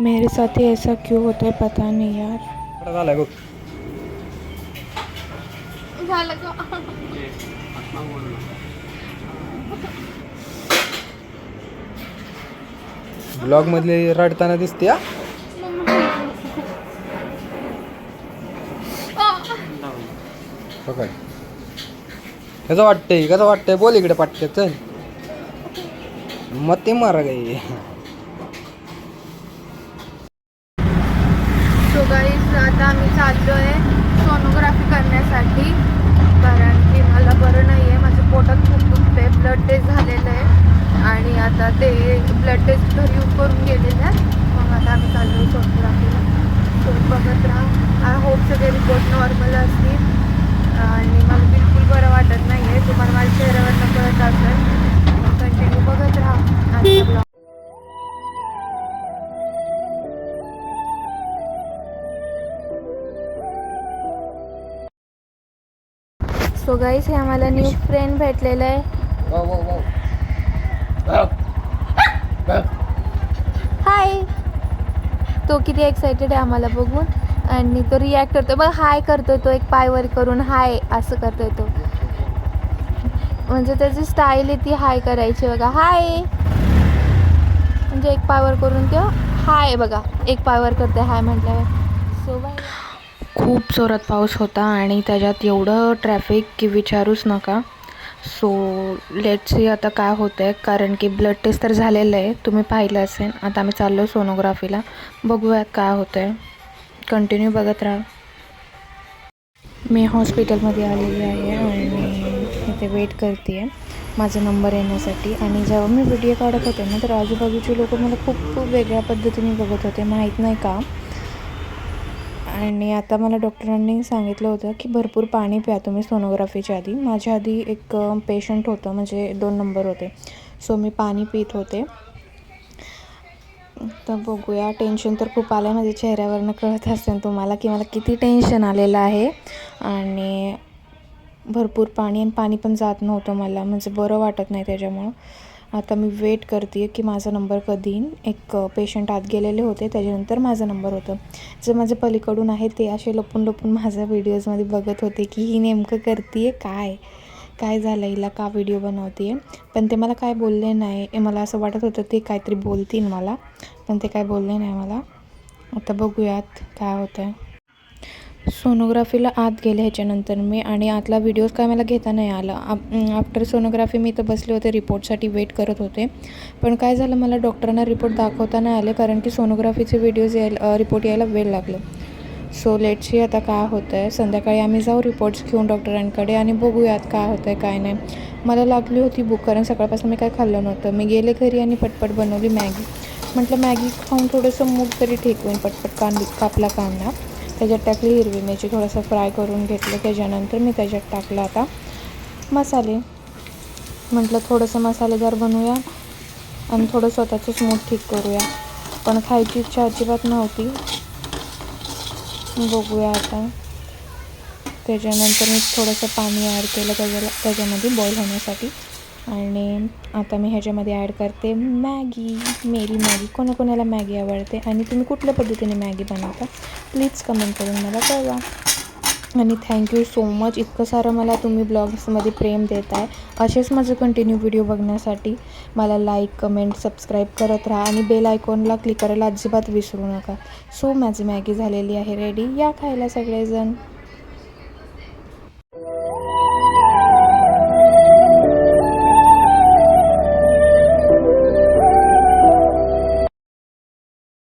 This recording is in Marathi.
मेरे साथ ही ऐसा क्यों होता है पता नहीं यार। बघ झालं का ब्लॉग मधले रडताना दिसते हा? पकड कसं वाटतंय कसं वाटतंय? बोल इकडे पाटक्यात चल. मग ते मारा काही आता आम्ही चाललो आहे सोनोग्राफी करण्यासाठी. कारण की मला बरं नाही आहे माझं पोटात खूप दुखते ब्लड टेस्ट झालेलं आहे. आणि आता ते ब्लड टेस्ट घरी करून गेलेलं आहे मग आता आम्ही चाललो आहे सोनोग्राफीला सो बघत राहा. आय होप सगळे रिपोर्ट नॉर्मल असतील. आणि मला बिलकुल बरं वाटत नाही आहे तुम्हाला माझ्या चेहऱ्यावरनं कळत असेल. सो गाईस हे आम्हाला न्यू फ्रेंड भेटलेलं आहे. हाय तो किती एक्सायटेड आहे आम्हाला बघून. आणि तो रिॲक्ट करतो बघ हाय करतोय तो एक पायवर करून. हाय असं करतोय तो. म्हणजे त्याची स्टाईल आहे ती हाय करायची बघा. हाय म्हणजे एक पायवर करून तो हाय बघा. एक पायवर करते हाय म्हटल्यावर. सो बाय खूप जोरात पाऊस होता आणि त्याच्यात एवढं ट्रॅफिक की विचारूच नका. सो लेट सी आता काय होतं आहे कारण की ब्लड टेस्ट तर झालेलं आहे. तुम्ही पाहिलं असेल. आता आम्ही चाललो सोनोग्राफीला बघूयात काय होतं आहे कंटिन्यू बघत राहा. मी हॉस्पिटलमध्ये आलेली आहे आणि इथे वेट करते आहे माझा नंबर येण्यासाठी. आणि जेव्हा मी व्हिडिओ काढत होते ना तर आजूबाजूचे लोक मला खूप खूप वेगळ्या पद्धतीने बघत होते. माहीत नाही का? आणि आता मला डॉक्टरांनी सांगितलं होतं की भरपूर पाणी प्या तुम्ही सोनोग्राफीच्या आधी. माझ्या आधी एक पेशंट होतं म्हणजे दोन नंबर होते. सो मी पाणी पित होते. तर बघूया टेन्शन तर खूप आलं आहे माझ्या चेहऱ्यावरनं कळत असेल तुम्हाला की मला किती टेन्शन आलेलं आहे. आणि भरपूर पाणी आणि पाणी पण जात नव्हतं मला. म्हणजे बरं वाटत नाही त्याच्यामुळं. आता मी वेट करते की माझा नंबर कधी येईन. एक पेशंट आत गेलेले होते त्याच्यानंतर माझा नंबर होतं. जे माझे पलीकडून आहे ते असे लपून लपून माझ्या व्हिडिओजमध्ये बघत होते की ही नेमकं करते काय? काय झालं हिला का व्हिडिओ बनवते पण ते मला काय बोलले नाही. मला असं वाटत होतं ते काहीतरी बोलतील मला. पण ते काय बोलले नाही मला. आता बघूयात काय होतं आहे सोनोग्राफीला आत गेले ह्याच्यानंतर मी आणि आतला व्हिडिओज काय मला घेता नाही आला. आफ्टर सोनोग्राफी मी तर बसले होते रिपोर्टसाठी वेट करत होते. पण काय झालं मला डॉक्टरांना रिपोर्ट दाखवता नाही आले कारण की सोनोग्राफीचे व्हिडिओज यायला रिपोर्ट यायला वेळ लागलं. सो लेटशी आता काय होतं आहे संध्याकाळी आम्ही जाऊ रिपोर्ट्स घेऊन डॉक्टरांकडे आणि बघूयात काय होतं आहे काय नाही. मला लागली होती बुक कारण सकाळपासून मी काय खाल्लं नव्हतं. मी गेले घरी आणि पटपट बनवली मॅगी. म्हटलं मॅगी खाऊन थोडंसं मूग तरी ठीक होईल पटपट कान कापला कांदा. त्याच्यात टाकली हिरवी मिरची थोडंसं फ्राय करून घेतलं. त्याच्यानंतर मी त्याच्यात टाकलं आता मसाले. म्हटलं थोडंसं मसालेदार बनवूया आणि थोडं स्वतःचंच मूड ठीक करूया. पण खायची इच्छा अजिबात नव्हती. बघूया आता. त्याच्यानंतर मी थोडंसं पाणी ॲड केलं त्याच्याला त्याच्यामध्ये बॉईल होण्यासाठी. आणि आता मी ह्याच्यामध्ये ॲड करते मॅगी. मेरी मॅगी. कोणाकोणाला मॅगी आवडते? आणि तुम्ही कुठल्या पद्धतीने मॅगी बनवता? प्लीज कमेंट करून मला कळवा. आणि थँक्यू सो मच इतकं सारं मला तुम्ही ब्लॉग्समध्ये प्रेम देत आहे असेच माझं कंटिन्यू व्हिडिओ बघण्यासाठी मला लाईक कमेंट सबस्क्राईब करत राहा आणि बेल आयकॉनला क्लिक करायला अजिबात विसरू नका. सो माझी मॅगी झालेली आहे. रेडी या खायला सगळेजण.